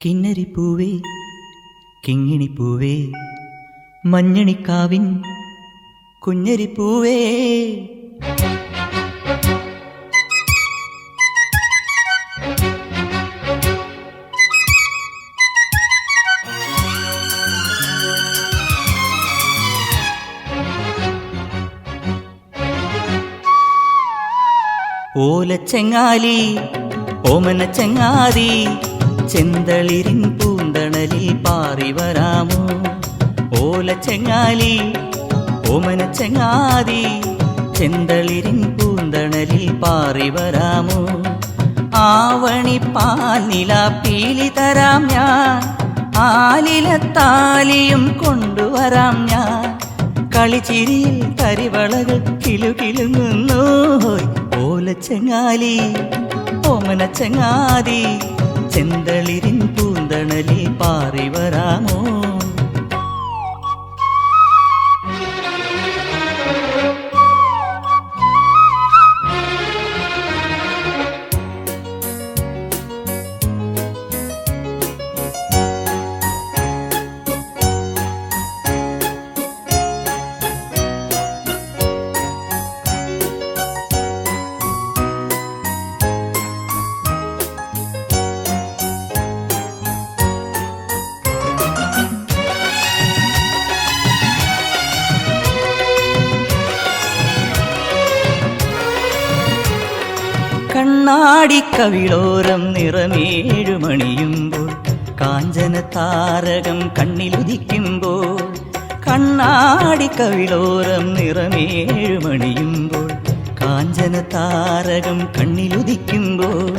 കിന്നരിപ്പൂവേ കിങ്ങിണിപ്പൂവേ മഞ്ഞണിക്കാവിൻ കുഞ്ഞരിപ്പൂവേ. ഓലച്ചെങ്ങാലി ഓമന ചെങ്ങാതി ചെന്തളിരിൻ പൂന്തണലിൽ പാറി വരാമോ? ഓല ചെങ്ങാലി ഓമന ചെങ്ങാതി ചെന്തളിരിൻ പൂന്തണലിൽ പാറി വരാമോ? ആവണി പാലില പീലി തരാം ഞാൻ ആലില താലിയും കൊണ്ടുവരാം ഞാൻ. കളിച്ചിരിയിൽ കരിവളകൾ കിലുകിലുങ്ങുന്നു. ഓമന ഓമനച്ചങ്ങാതി ചെന്തളിരിൻ പൂന്തണലി പാറി വരാമോ? കണ്ണാടിക്കവിളോരം നിറമേഴുമണിയുമ്പോൾ കാഞ്ചന താരകം കണ്ണിലുദിക്കുമ്പോൾ കണ്ണാടിക്കവിളോരം നിറമേഴുമണിയുമ്പോൾ കാഞ്ചന താരകം കണ്ണിലുദിക്കുമ്പോൾ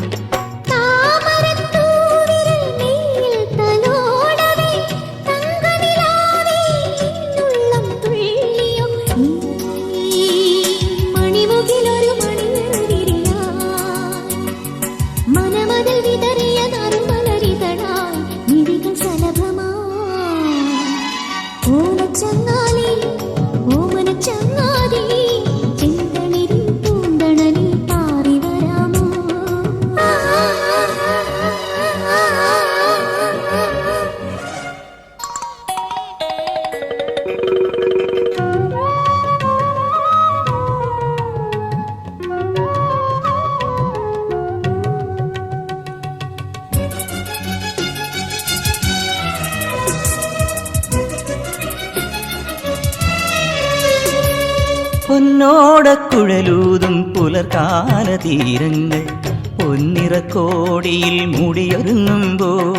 പൊന്നോടക്കുഴലൂതും പുലർകാല തീരങ്ങൾ. പൊന്നിറക്കോടിയിൽ മുടിയൊരുങ്ങുമ്പോൾ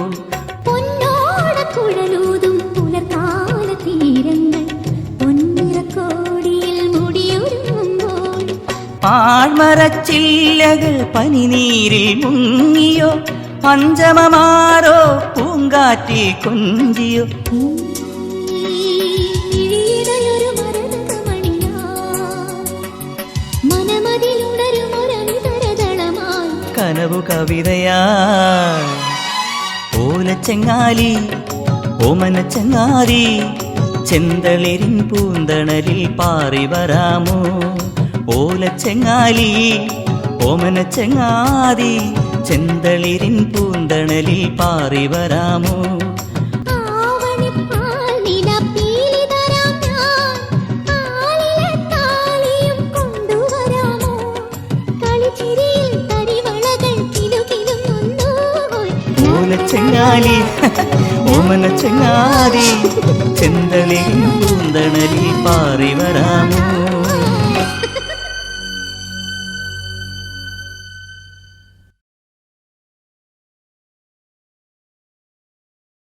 പൊന്നോടക്കുഴലൂതും പുലർക്കാല തീരങ്ങൾ. പൊന്നിറക്കോടിയിൽ മുടിയൊരുങ്ങുമ്പോൾ പാഴ്മരച്ചില്ലകൾ പനിനീരിൽ മുങ്ങിയോ പഞ്ചമമാരോ പൂങ്കാറ്റിൽ കൊഞ്ചിയോ. കനവു കവിതയാ. ഓലച്ചെങ്ങാലി ചെങ്ങാലി ചെന്തളിരിൻ പൂന്തണലിൽ പാറി വരാമോ? ഓലച്ചെങ്ങാലി ഓമനച്ചെങ്ങാതി ചെന്തളിരിൻ പൂന്തണലിൽ പാറി വരാമോ? ഓലച്ചെങ്ങാലി ചെങ്ങാലി ചെന്തളിരിൻ പൂന്തണലി പാറി വരാമോ?